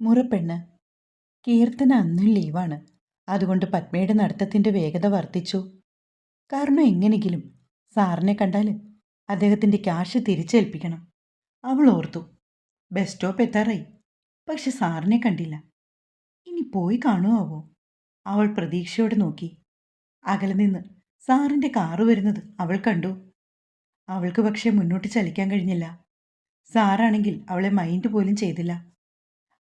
മുറപ്പെണ്ണ്. കീർത്തന അന്നും ലീവാണ്. അതുകൊണ്ട് പത്മയുടെ നടത്തത്തിന്റെ വേഗത വർദ്ധിച്ചു. കാരണം എങ്ങനെങ്കിലും സാറിനെ കണ്ടാൽ അദ്ദേഹത്തിന്റെ ക്യാഷ് തിരിച്ചേൽപ്പിക്കണം. അവൾ ഓർത്തു. ബസ് സ്റ്റോപ്പ് എത്താറായി. പക്ഷെ സാറിനെ കണ്ടില്ല. ഇനി പോയി കാണുമാവോ അവൾ പ്രതീക്ഷയോടെ നോക്കി. അകലെ നിന്ന് സാറിന്റെ കാറ് വരുന്നത് അവൾ കണ്ടു. അവൾക്ക് പക്ഷേ മുന്നോട്ട് ചലിക്കാൻ കഴിഞ്ഞില്ല. സാറാണെങ്കിൽ അവളെ മൈൻഡ് പോലും ചെയ്തില്ല.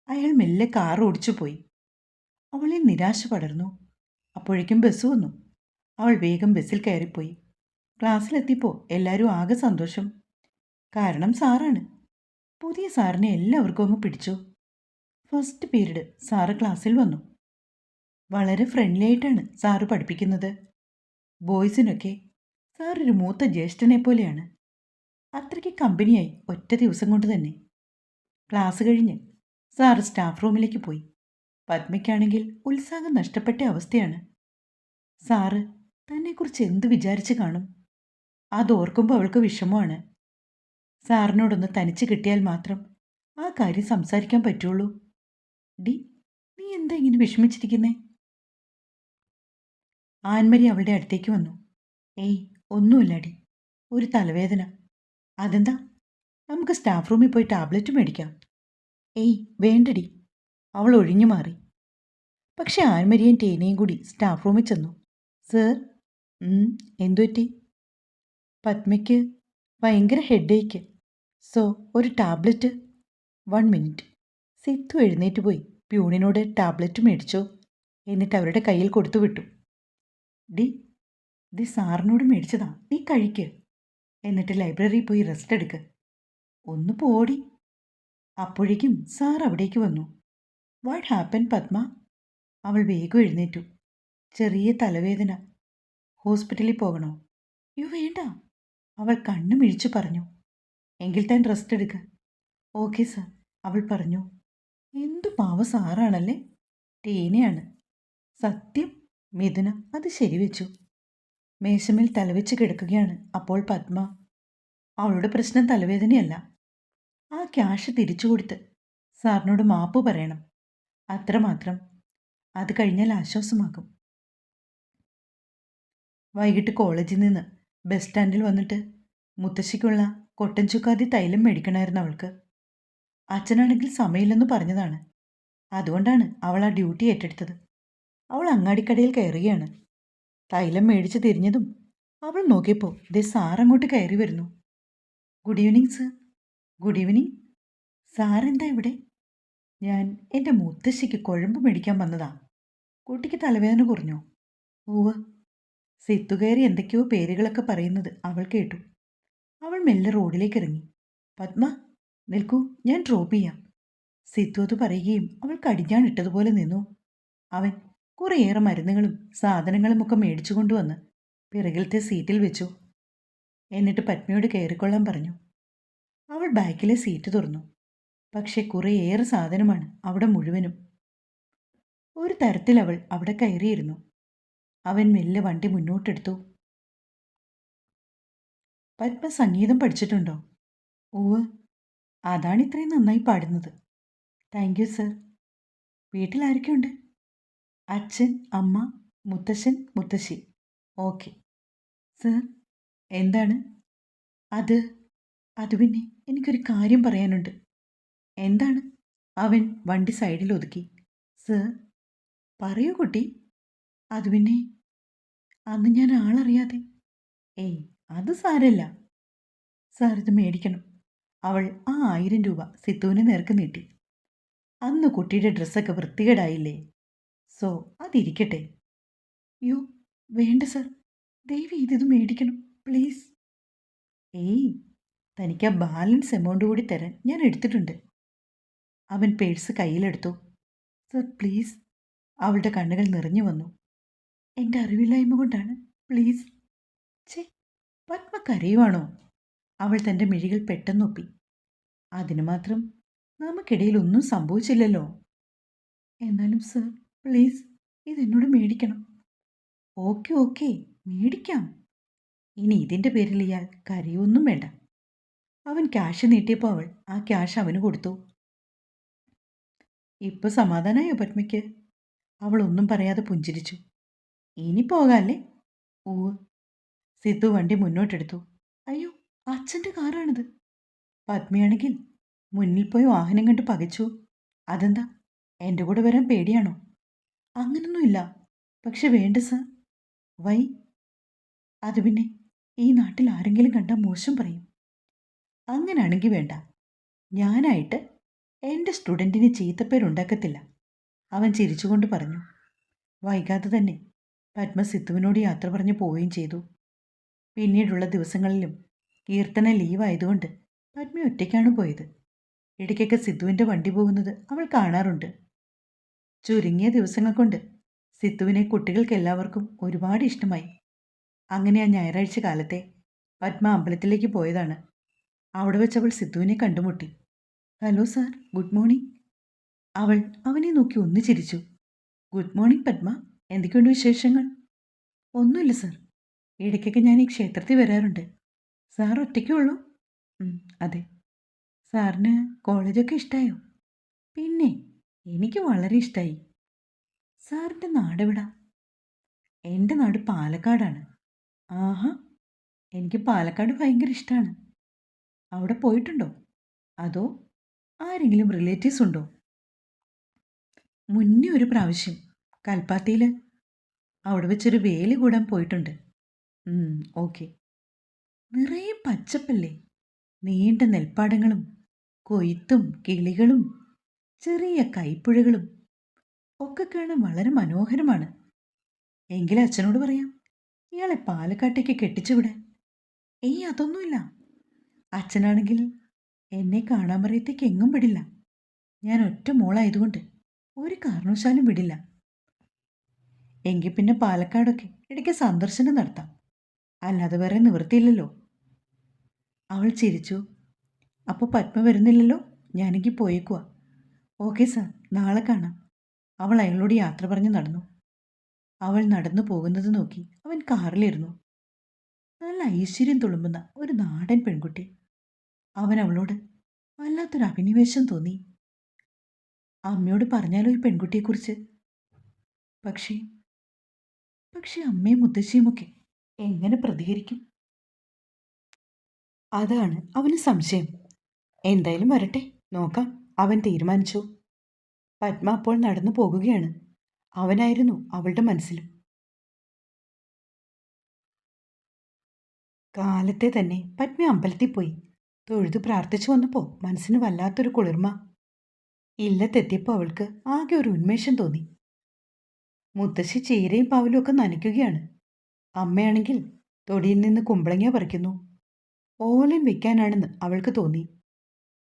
അയാൾ മെല്ലെ കാർ ഓടിച്ചു പോയി. അവളിൽ നിരാശ പടർന്നു. അപ്പോഴേക്കും ബസ് വന്നു. അവൾ വേഗം ബസ്സിൽ കയറിപ്പോയി. ക്ലാസ്സിലെത്തിയപ്പോൾ എല്ലാവരും ആകെ സന്തോഷം. കാരണം സാറാണ്. പുതിയ സാറിനെ എല്ലാവർക്കും അങ്ങ് പിടിച്ചു. ഫസ്റ്റ് പീരീഡ് സാറ് ക്ലാസ്സിൽ വന്നു. വളരെ ഫ്രണ്ട്ലി ആയിട്ടാണ് സാറ് പഠിപ്പിക്കുന്നത്. ബോയ്സിനൊക്കെ സാറൊരു മൂത്ത ജ്യേഷ്ഠനെ പോലെയാണ്. അത്രയ്ക്ക് കമ്പനിയായി ഒറ്റ ദിവസം കൊണ്ട് തന്നെ. ക്ലാസ് കഴിഞ്ഞ് സാർ സ്റ്റാഫ് റൂമിലേക്ക് പോയി. പത്മയ്ക്കാണെങ്കിൽ ഉത്സാഹം നഷ്ടപ്പെട്ട അവസ്ഥയാണ്. സാറ് തന്നെക്കുറിച്ച് എന്ത് വിചാരിച്ച് കാണും? അതോർക്കുമ്പോൾ അവൾക്ക് വിഷമമാണ്. സാറിനോടൊന്ന് തനിച്ച് കിട്ടിയാൽ മാത്രം ആ കാര്യം സംസാരിക്കാൻ പറ്റുള്ളൂ. ഡി നീ എന്താ ഇങ്ങനെ വിഷമിച്ചിരിക്കുന്നേ? ആൻമരി അവളുടെ അടുത്തേക്ക് വന്നു. ഏയ് ഒന്നുമില്ലടി ഒരു തലവേദന. അതെന്താ? നമുക്ക് സ്റ്റാഫ് റൂമിൽ പോയി ടാബ്ലറ്റ് മേടിക്കാം. ഏയ് വേണ്ടടി. അവൾ ഒഴിഞ്ഞു മാറി. പക്ഷെ ആൻമരിയും ടേനയും കൂടി സ്റ്റാഫ് റൂമിൽ ചെന്നു. സർ എന്തുപറ്റി? പത്മയ്ക്ക് ഭയങ്കര ഹെഡേക്ക്. സോ ഒരു ടാബ്ലറ്റ്. One minute. സിത്തു എഴുന്നേറ്റ് പോയി. പ്യൂണിനോട് ടാബ്ലറ്റ് മേടിച്ചോ എന്നിട്ട് അവരുടെ കയ്യിൽ കൊടുത്തു വിട്ടു. ഡി ദി സാറിനോട് മേടിച്ചതാ. നീ കഴിക്ക്. എന്നിട്ട് ലൈബ്രറിയിൽ പോയി റെസ്റ്റ് എടുക്ക്. ഒന്ന് പോടി. അപ്പോഴേക്കും സാർ അവിടേക്ക് വന്നു. What happen Padma? അവൾ വേഗം എഴുന്നേറ്റു. ചെറിയ തലവേദന. ഹോസ്പിറ്റലിൽ പോകണോ? യു വേണ്ട. അവൾ കണ്ണു മിഴിച്ചു പറഞ്ഞു. എങ്കിൽ താൻ റെസ്റ്റ് എടുക്ക. Okay sir. അവൾ പറഞ്ഞു. എന്തു പാവ സാറാണല്ലേ? ടീനയാണ് സത്യം മിഥുന അത് ശരിവെച്ചു. മേശമേൽ തലവെച്ച് കിടക്കുകയാണ് അപ്പോൾ പത്മ. അവളുടെ പ്രശ്നം തലവേദനയല്ല. ക്യാഷ് തിരിച്ചു കൊടുത്ത് സാറിനോട് മാപ്പ് പറയണം. അത്രമാത്രം. അത് കഴിഞ്ഞാൽ ആശ്വാസമാകും. വൈകിട്ട് കോളേജിൽ നിന്ന് ബസ് സ്റ്റാൻഡിൽ വന്നിട്ട് മുത്തശ്ശിക്കുള്ള കൊട്ടൻ ചുക്കാതി തൈലം മേടിക്കണമായിരുന്നു അവൾക്ക്. അച്ഛനാണെങ്കിൽ സമയമില്ലെന്ന് പറഞ്ഞതാണ്. അതുകൊണ്ടാണ് അവൾ ആ ഡ്യൂട്ടി ഏറ്റെടുത്തത്. അവൾ അങ്ങാടിക്കടയിൽ കയറുകയാണ്. തൈലം മേടിച്ച് തിരിഞ്ഞതും അവൾ നോക്കിയപ്പോൾ ദേ സാറങ്ങോട്ട് കയറി വരുന്നു. Good evening sir. Good evening സാറെന്താ ഇവിടെ? ഞാൻ എന്റെ മുത്തശ്ശിക്ക് കുഴമ്പ് മേടിക്കാൻ വന്നതാ. കുട്ടിക്ക് തലവേദന കുറഞ്ഞോ? ഓവ് സിത്തുകയറി എന്തൊക്കെയോ പേരുകളൊക്കെ പറയുന്നത് അവൾ കേട്ടു. അവൾ മെല്ലെ റോഡിലേക്ക് ഇറങ്ങി. പത്മ നിൽക്കൂ ഞാൻ ഡ്രോപ്പ് ചെയ്യാം. സിത്തു അത് പറയുകയും അവൾ കടിഞ്ഞാണിട്ടതുപോലെ നിന്നു. അവൻ കുറേയേറെ മരുന്നുകളും സാധനങ്ങളും ഒക്കെ മേടിച്ചു കൊണ്ടുവന്ന് പിറകിലത്തെ സീറ്റിൽ വെച്ചു. എന്നിട്ട് പത്മയോട് കയറിക്കൊള്ളാൻ പറഞ്ഞു. അവൾ ബാക്കിലെ സീറ്റ് തുറന്നു. പക്ഷെ കുറേയേറെ സാധനമാണ് അവിടെ മുഴുവനും. ഒരു തരത്തിൽ അവൾ അവിടെ കയറിയിരുന്നു. അവൻ മെല്ലെ വണ്ടി മുന്നോട്ടെടുത്തു. പത്മ സംഗീതം പഠിച്ചിട്ടുണ്ടോ? ഓവ് അതാണ് ഇത്രയും നന്നായി പാടുന്നത്. Thank you sir. വീട്ടിൽ ആരൊക്കെയുണ്ട്? അച്ഛൻ അമ്മ മുത്തശ്ശൻ മുത്തശ്ശി. ഓക്കെ. സർ എന്താണ്? അത് അത് പിന്നെ എനിക്കൊരു കാര്യം പറയാനുണ്ട്. എന്താണ്? അവൻ വണ്ടി സൈഡിൽ ഒതുക്കി. സർ പറയൂ കുട്ടി. അത് പിന്നെ അന്ന് ഞാൻ ആളറിയാതെ. ഏയ് അത് സാരല്ല. സാർ ഇത് മേടിക്കണം. അവൾ ആ ആയിരം രൂപ സിത്തുവിന് നേർക്ക് നീട്ടി. അന്ന് കുട്ടിയുടെ ഡ്രസ്സൊക്കെ വൃത്തികേടായില്ലേ? സോ അതിരിക്കട്ടെ. യോ വേണ്ട സർ. ദയവ് ഇത് മേടിക്കണം പ്ലീസ്. ഏയ് തനിക്ക് ആ ബാലൻസ് എമൗണ്ട് കൂടി തരാൻ ഞാൻ എടുത്തിട്ടുണ്ട്. അവൻ പേഴ്സ് കയ്യിലെടുത്തു. സർ പ്ലീസ് അവളുടെ കണ്ണുകൾ നിറഞ്ഞു വന്നു. എന്റെ അറിവില്ലായ്മ കൊണ്ടാണ് പ്ലീസ് ചേ പത്മ കരയുവാണോ അവൾ തന്റെ മിഴികൾ പെട്ടെന്നൊപ്പി അതിനു മാത്രം നമുക്കിടയിൽ ഒന്നും സംഭവിച്ചില്ലല്ലോ. എന്നാലും സർ പ്ലീസ് ഇതെന്നോട് മേടിക്കണം. ഓക്കെ ഓക്കെ മേടിക്കാം. ഇനി ഇതിന്റെ പേരിൽ ഇയാൾ കരയൊന്നും വേണ്ട. അവൻ ക്യാഷ് നീട്ടിയപ്പോൾ അവൾ ആ ക്യാഷ് അവന് കൊടുത്തു. ഇപ്പൊ സമാധാനായോ പത്മയ്ക്ക് അവൾ ഒന്നും പറയാതെ പുഞ്ചിരിച്ചു. ഇനി പോകാല്ലേ? ഊവ് സിദ്ധു വണ്ടി മുന്നോട്ടെടുത്തു. അയ്യോ അച്ഛന്റെ കാറാണിത്. പത്മയാണെങ്കിൽ മുന്നിൽ പോയി വാഹനം കണ്ട് പകച്ചു. അതെന്താ? എന്റെ കൂടെ വരാൻ പേടിയാണോ? അങ്ങനൊന്നുമില്ല. പക്ഷെ വേണ്ട സർ. വൈ. അത് പിന്നെ ഈ നാട്ടിൽ ആരെങ്കിലും കണ്ടാൽ മോശം പറയും. അങ്ങനാണെങ്കിൽ വേണ്ട. ഞാനായിട്ട് എന്റെ സ്റ്റുഡന്റിന് ചീത്തപ്പേരുണ്ടാക്കത്തില്ല. അവൻ ചിരിച്ചുകൊണ്ട് പറഞ്ഞു. വൈകാതെ തന്നെ പത്മ സിദ്ധുവിനോട് യാത്ര പറഞ്ഞു പോവുകയും ചെയ്തു. പിന്നീടുള്ള ദിവസങ്ങളിലും കീർത്തന ലീവായതുകൊണ്ട് പത്മ ഒറ്റയ്ക്കാണ് പോയത്. ഇടയ്ക്കൊക്കെ സിദ്ധുവിന്റെ വണ്ടി പോകുന്നത് അവൾ കാണാറുണ്ട്. ചുരുങ്ങിയ ദിവസങ്ങൾ കൊണ്ട് സിദ്ധുവിനെ കുട്ടികൾക്കെല്ലാവർക്കും ഒരുപാട് ഇഷ്ടമായി. അങ്ങനെ ആ ഞായറാഴ്ച കാലത്തെ പത്മ അമ്പലത്തിലേക്ക് പോയതാണ് അവിടെ വെച്ച് അവൾ സിദ്ധുവിനെ കണ്ടുമുട്ടി. Hello sir good morning. അവൾ അവനെ നോക്കി ഒന്ന് ചിരിച്ചു. Good morning Padma. എന്തൊക്കെയുണ്ട് വിശേഷങ്ങൾ? ഒന്നുമില്ല സാർ. ഇടയ്ക്കൊക്കെ ഞാൻ ഈ ക്ഷേത്രത്തിൽ വരാറുണ്ട്. സാർ ഒറ്റയ്ക്കേ ഉള്ളൂ? അതെ. സാറിന് കോളേജൊക്കെ ഇഷ്ടമായോ പിന്നെ എനിക്ക് വളരെ ഇഷ്ടമായി സാറിന്റെ നാടെവിടാ എന്റെ നാട് പാലക്കാടാണ്. ആഹാ. എനിക്ക് പാലക്കാട് ഭയങ്കര ഇഷ്ടമാണ് അവിടെ പോയിട്ടുണ്ടോ? അതോ ആരെങ്കിലും റിലേറ്റീവ്സ് ഉണ്ടോ? മുന്നേ ഒരു പ്രാവശ്യം കൽപ്പാത്തിയിൽ. അവിടെ വെച്ചൊരു വേലി കൂടാൻ പോയിട്ടുണ്ട്. ഓക്കെ നിറയെ പച്ചപ്പല്ലേ? നീണ്ട നെൽപ്പാടങ്ങളും കൊയ്ത്തും കിളികളും ചെറിയ കൈപ്പുഴകളും ഒക്കെ കാണാൻ വളരെ മനോഹരമാണ്. എങ്കിലും അച്ഛനോട് പറയാം ഇയാളെ പാലക്കാട്ടേക്ക് കെട്ടിച്ചുവിടാൻ. ഏയ് അതൊന്നുമില്ല. അച്ഛനാണെങ്കിൽ എന്നെ കാണാൻ പറയത്തേക്ക് എങ്ങും വിടില്ല. ഞാൻ ഒറ്റ മോളായതുകൊണ്ട് ഒരു കാരണവശാലും വിടില്ല. എങ്കിൽ പിന്നെ പാലക്കാടൊക്കെ ഇടയ്ക്ക് സന്ദർശനം നടത്താം. അല്ലാതെ വേറെ നിവൃത്തിയില്ലല്ലോ. അവൾ ചിരിച്ചു. അപ്പോൾ പത്മ വരുന്നില്ലല്ലോ? ഞാനെങ്കിൽ പോയേക്കുവാ. ഓക്കെ സർ നാളെ കാണാം. അവൾ അയാളോട് യാത്ര പറഞ്ഞ് നടന്നു. അവൾ നടന്നു പോകുന്നത് നോക്കി അവൻ കാറിലിരുന്നു. നല്ല ഐശ്വര്യം തുളുമ്പുന്ന ഒരു നാടൻ പെൺകുട്ടി. അവൻ അവളോട് വല്ലാത്തൊരു അഭിനിവേശം തോന്നി. അമ്മയോട് പറഞ്ഞാലോ ഈ പെൺകുട്ടിയെക്കുറിച്ച്? പക്ഷേ പക്ഷേ അമ്മയും മുത്തശ്ശിയുമൊക്കെ എങ്ങനെ പ്രതികരിക്കും? അതാണ് അവന് സംശയം. എന്തായാലും വരട്ടെ നോക്കാം. അവൻ തീരുമാനിച്ചു. പത്മ അപ്പോൾ നടന്നു പോകുകയാണ്. അവനായിരുന്നു അവളുടെ മനസ്സിലും കാലത്തെ തന്നെ പത്മ അമ്പലത്തിൽ പോയി. തൊഴുതു പ്രാർത്ഥിച്ചു വന്നപ്പോൾ മനസ്സിന് വല്ലാത്തൊരു കുളിർമ. ഇല്ലത്തെത്തിയപ്പോൾ അവൾക്ക് ആകെ ഒരു ഉന്മേഷം തോന്നി. മുത്തശ്ശി ചീരയും പാവലും ഒക്കെ നനയ്ക്കുകയാണ്. അമ്മയാണെങ്കിൽ തൊടിയിൽ നിന്ന് കുമ്പളങ്ങ പറിക്കുന്നു. ഓലൻ വെക്കാനാണെന്ന് അവൾക്ക് തോന്നി.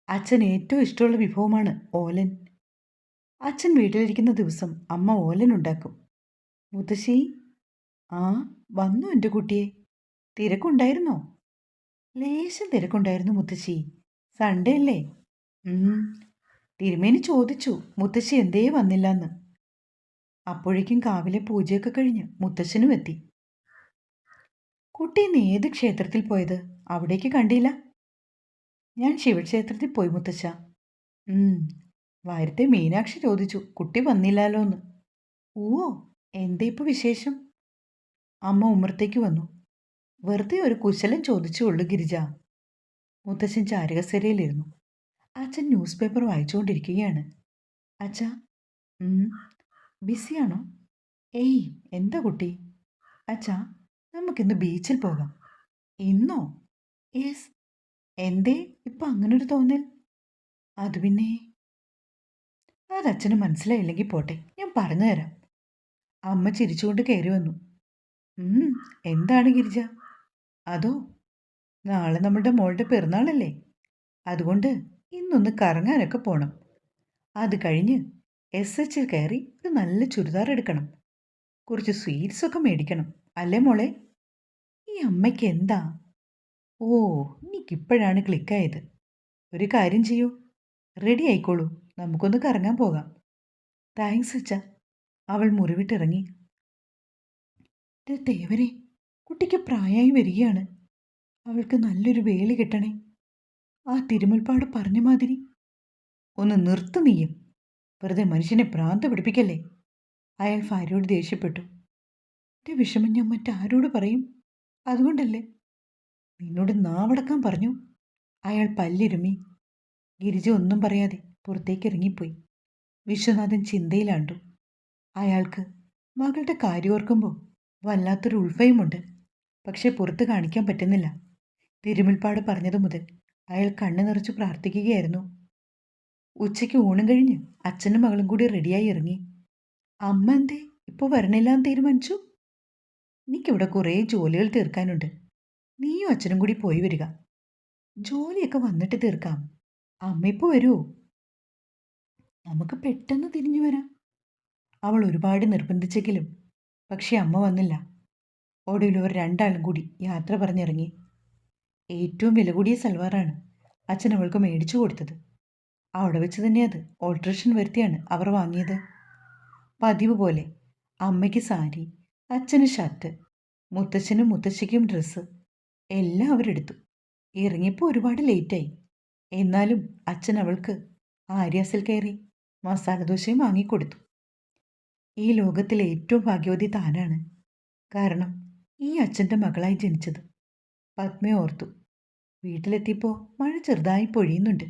അച്ഛൻ ഏറ്റവും ഇഷ്ടമുള്ള വിഭവമാണ് ഓലൻ. അച്ഛൻ വീട്ടിലിരിക്കുന്ന ദിവസം അമ്മ ഓലൻ ഉണ്ടാക്കും. മുത്തശ്ശി ആ വന്നു എന്റെ കുട്ടിയെ? തിരക്കുണ്ടായിരുന്നോ? ലേശം തിരക്കുണ്ടായിരുന്നു മുത്തശ്ശി. സൺഡേ അല്ലേ. തിരുമേനി ചോദിച്ചു മുത്തശ്ശി എന്തേ വന്നില്ലെന്ന്? അപ്പോഴേക്കും കാവിലെ പൂജയൊക്കെ കഴിഞ്ഞ് മുത്തശ്ശനും എത്തി. കുട്ടി ഇന്ന് ഏത് ക്ഷേത്രത്തിൽ പോയത്? അവിടേക്ക് കണ്ടില്ല? ഞാൻ ശിവക്ഷേത്രത്തിൽ പോയി മുത്തശ്ശ. വാരത്തെ മീനാക്ഷി ചോദിച്ചു കുട്ടി വന്നില്ലാലോ എന്ന് ഓ എന്തേ ഇപ്പൊ വിശേഷം? അമ്മ ഉമ്മറത്തേക്ക് വന്നു. വെറുതെ ഒരു കുശലം ചോദിച്ചുള്ളൂ ഗിരിജ. മുത്തശ്ശൻ ചാരകസരയിലിരുന്നു. അച്ഛൻ ന്യൂസ് പേപ്പർ വായിച്ചുകൊണ്ടിരിക്കുകയാണ്. അച്ഛ ബിസിയാണോ? ഏയ് എന്താ കുട്ടി? അച്ഛാ നമുക്കിന്ന് ബീച്ചിൽ പോകാം. ഇന്നോ? യെസ്. എന്തേ ഇപ്പം അങ്ങനൊരു തോന്നൽ? അത് പിന്നെ? അത് അച്ഛന് മനസ്സിലായില്ലെങ്കിൽ പോട്ടെ ഞാൻ പറഞ്ഞു തരാം അമ്മ ചിരിച്ചുകൊണ്ട് കയറി വന്നു. എന്താണ് ഗിരിജ? അതോ? നാളെ നമ്മുടെ മോളുടെ പിറന്നാളല്ലേ അതുകൊണ്ട് ഇന്നൊന്ന് കറങ്ങാനൊക്കെ പോണം. അത് കഴിഞ്ഞ് എസ് എച്ചിൽ കയറി ഒരു നല്ല ചുരിദാർ എടുക്കണം. കുറച്ച് സ്വീറ്റ്സൊക്കെ മേടിക്കണം. അല്ലേ മോളെ? ഈ അമ്മയ്ക്ക് എന്താ? ഓ എനിക്കിപ്പോഴാണ് ക്ലിക്കായത്. ഒരു കാര്യം ചെയ്യൂ. റെഡി ആയിക്കോളൂ. നമുക്കൊന്ന് കറങ്ങാൻ പോകാം. താങ്ക്സ് അച്ഛ. അവൾ മുറിവിട്ടിറങ്ങി. ദേ ദേവരെ. കുട്ടിക്ക് പ്രായമായി വരികയാണ്. അവൾക്ക് നല്ലൊരു വേലി കിട്ടണേ. ആ തിരുമുൽപ്പാട് പറഞ്ഞ മാതിരി. ഒന്ന് നിർത്തു നീയും. വെറുതെ മനുഷ്യനെ ഭ്രാന്ത് പിടിപ്പിക്കല്ലേ? അയാൾ ഭാര്യയോട് ദേഷ്യപ്പെട്ടു. എന്റെ വിഷമം ഞാൻ മറ്റാരോട് പറയും? അതുകൊണ്ടല്ലേ? നിന്നോട് നാവടക്കാൻ പറഞ്ഞു. അയാൾ പല്ലിരുമി. ഗിരിജ ഒന്നും പറയാതെ പുറത്തേക്ക് ഇറങ്ങിപ്പോയി. വിശ്വനാഥൻ ചിന്തയിലാണ്ടു. അയാൾക്ക് മകളുടെ കാര്യം ഓർക്കുമ്പോൾ വല്ലാത്തൊരു ഉൾഭയമുണ്ട്. പക്ഷേ പുറത്ത് കാണിക്കാൻ പറ്റുന്നില്ല. തിരുമുൽപ്പാട് പറഞ്ഞതു മുതൽ അയാൾ കണ്ണു നിറച്ചു പ്രാർത്ഥിക്കുകയായിരുന്നു. ഉച്ചയ്ക്ക് ഊണും കഴിഞ്ഞ് അച്ഛനും മകളും കൂടി റെഡിയായി ഇറങ്ങി. അമ്മ എന്തേ? ഇപ്പോൾ വരണില്ലാന്ന് തീരുമാനിച്ചു? എനിക്കിവിടെ കുറേ ജോലികൾ തീർക്കാനുണ്ട്. നീയും അച്ഛനും കൂടി പോയി വരിക. ജോലിയൊക്കെ വന്നിട്ട് തീർക്കാം. അമ്മ ഇപ്പോൾ വരുമോ നമുക്ക് പെട്ടെന്ന് തിരിഞ്ഞു വരാം. അവൾ ഒരുപാട് നിർബന്ധിച്ചെങ്കിലും പക്ഷേ അമ്മ വന്നില്ല. ഒടുവിൽ ഒരു രണ്ടാളും കൂടി യാത്ര പറഞ്ഞിറങ്ങി. ഏറ്റവും വില കൂടിയ സൽവാറാണ് അച്ഛൻ അവൾക്ക് മേടിച്ചു കൊടുത്തത്. അവിടെ വെച്ച് തന്നെ അത് ഓൾട്രേഷൻ വരുത്തിയാണ് അവർ വാങ്ങിയത്. പതിവ് പോലെ അമ്മയ്ക്ക് സാരി അച്ഛന് ഷർട്ട് മുത്തച്ഛനും മുത്തശ്ശിക്കും ഡ്രസ്സ് എല്ലാം അവരെടുത്തു ഇറങ്ങിയപ്പോൾ ഒരുപാട് ലേറ്റായി എന്നാലും അച്ഛൻ അവൾക്ക് ആര്യാസിൽ കയറി മസാലദോശയും വാങ്ങിക്കൊടുത്തു. ഈ ലോകത്തിലെ ഏറ്റവും ഭാഗ്യവതി താനാണ്. കാരണം ഈ അച്ഛന്റെ മകളായി ജനിച്ചത്. പത്മ ഓർത്തു. വീട്ടിലെത്തിയപ്പോൾ മഴ ചെറുതായി പൊഴിയുന്നുണ്ട്.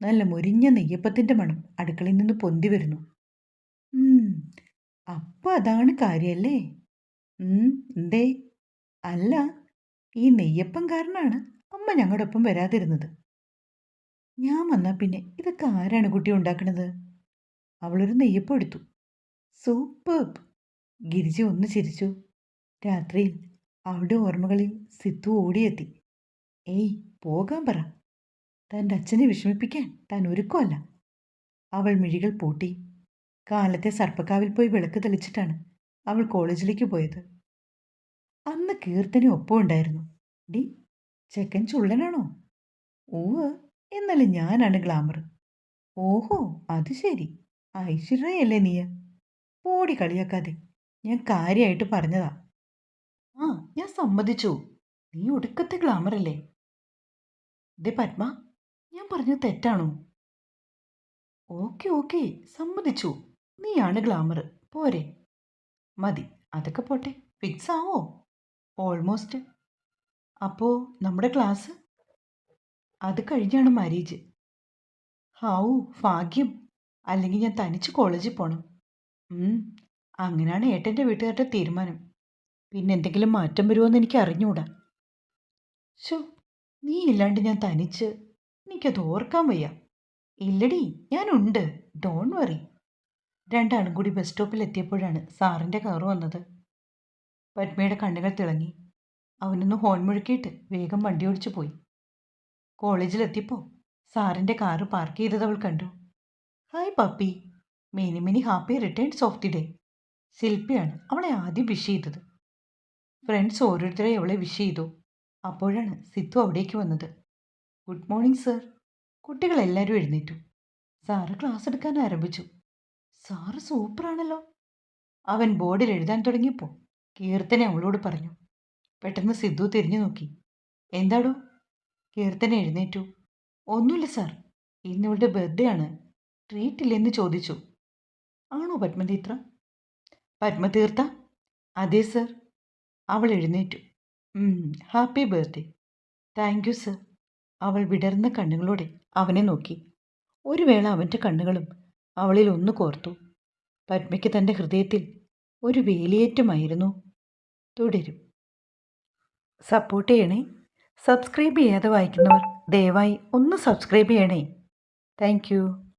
നല്ല മുരിഞ്ഞ നെയ്യപ്പത്തിന്റെ മണം അടുക്കളയിൽ നിന്ന് പൊന്തി വരുന്നു. അപ്പോൾ അതാണ് കാര്യമല്ലേ എന്തേ? അല്ല ഈ നെയ്യപ്പം കാരണമാണ് അമ്മ ഞങ്ങളുടെ ഒപ്പം വരാതിരുന്നത്. ഞാൻ വന്നാൽ പിന്നെ ഇതൊക്കെ ആരാണ് കുട്ടി ഉണ്ടാക്കണത്? അവളൊരു നെയ്യപ്പം എടുത്തു. സൂപ്പർ. ഗിരിജ ഒന്ന് ചിരിച്ചു. രാത്രിയിൽ അവളുടെ ഓർമ്മകളിൽ സിത്തു ഓടിയെത്തി. ഏയ് പോകാൻ പറ. തന്റെ അച്ഛനെ വിഷമിപ്പിക്കാൻ താൻ ഒരുക്കമല്ല. അവൾ മിഴികൾ പൂട്ടി. കാലത്തെ സർപ്പക്കാവിൽ പോയി വിളക്ക് തെളിച്ചിട്ടാണ് അവൾ കോളേജിലേക്ക് പോയത്. അന്ന് കീർത്തന ഒപ്പം ഉണ്ടായിരുന്നു. ഡി ചെക്കൻ ചുള്ളനാണോ? ഓവ് എന്നാലും ഞാനാണ് ഗ്ലാമർ. ഓഹോ അത് ശരി. ഐശ്വര്യയല്ലേ നീയ? പോടി കളിയാക്കാതെ. ഞാൻ കാര്യമായിട്ട് പറഞ്ഞതാ. ആ ഞാൻ സമ്മതിച്ചു. നീ ഒടുക്കത്തെ ഗ്ലാമറല്ലേ ദേ പത്മ ഞാൻ പറഞ്ഞത് തെറ്റാണോ? ഓക്കെ ഓക്കെ സമ്മതിച്ചു. നീയാണ് ഗ്ലാമർ പോരെ. മതി അതൊക്കെ പോട്ടെ. ഫിക്സ് ആവോ? ഓൾമോസ്റ്റ് അപ്പോ നമ്മുടെ ക്ലാസ് അത് കഴിഞ്ഞാണ് മാരേജ് ഹൗ ഭാഗ്യം. അല്ലെങ്കിൽ ഞാൻ തനിച്ച് കോളേജിൽ പോകണം അങ്ങനെയാണ് ഏട്ടന്റെ വീട്ടുകാരുടെ തീരുമാനം. പിന്നെ എന്തെങ്കിലും മാറ്റം വരുമോയെന്ന് എനിക്ക് അറിഞ്ഞുകൂടാ ഷോ നീ ഇല്ലാണ്ട് ഞാൻ തനിച്ച് എനിക്കത് ഓർക്കാൻ വയ്യ. ഇല്ലടി ഞാനുണ്ട്. Don't worry. രണ്ടാളും കൂടി ബസ് സ്റ്റോപ്പിൽ എത്തിയപ്പോഴാണ് സാറിന്റെ കാറ് വന്നത്. പത്മയുടെ കണ്ണുകൾ തിളങ്ങി. അവനൊന്ന് ഹോൺ മുഴക്കിയിട്ട് വേഗം വണ്ടി ഓടിച്ചു പോയി. കോളേജിലെത്തിയപ്പോൾ സാറിന്റെ കാറ് പാർക്ക് ചെയ്തത് അവൾ കണ്ടു. Hi puppy. Many many happy returns of the day. ശില്പിയാണ് അവളെ ആദ്യം വിഷ് ചെയ്തത്. ഫ്രണ്ട്സ് ഓരോരുത്തരെ അവളെ വിഷ് ചെയ്തു. അപ്പോഴാണ് സിദ്ധു അവിടേക്ക് വന്നത്. ഗുഡ് മോർണിംഗ് സർ കുട്ടികളെല്ലാവരും എഴുന്നേറ്റു. സാറ് ക്ലാസ് എടുക്കാൻ ആരംഭിച്ചു. സാറ് സൂപ്പറാണല്ലോ അവൻ ബോർഡിൽ എഴുതാൻ തുടങ്ങിയപ്പോൾ കീർത്തന അവളോട് പറഞ്ഞു. പെട്ടെന്ന് സിദ്ധു തിരിഞ്ഞു നോക്കി. എന്താടോ? കീർത്തന എഴുന്നേറ്റു. ഒന്നുമില്ല സാർ ഇന്നിവളുടെ ബർത്ത്ഡേ ആണ്. ട്രീറ്റ് ഇല്ലെന്ന് ചോദിച്ചു. ആണോ പത്മതീത്ര? പത്മതീർത്ത അതെ സർ അവൾ എഴുന്നേറ്റു. Happy birthday. Thank you sir. അവൾ വിടർന്ന കണ്ണുകളോടെ അവനെ നോക്കി. ഒരു വേള അവന്റെ കണ്ണുകളും അവളിൽ ഒന്ന് കോർത്തു. പത്മയ്ക്ക് തന്റെ ഹൃദയത്തിൽ ഒരു വേലിയേറ്റമായിരുന്നു. തുടരും. സപ്പോർട്ട് ചെയ്യണേ. സബ്സ്ക്രൈബ് ചെയ്യാതെ വായിക്കുന്നവർ ദയവായി ഒന്ന് സബ്സ്ക്രൈബ് ചെയ്യണേ. താങ്ക്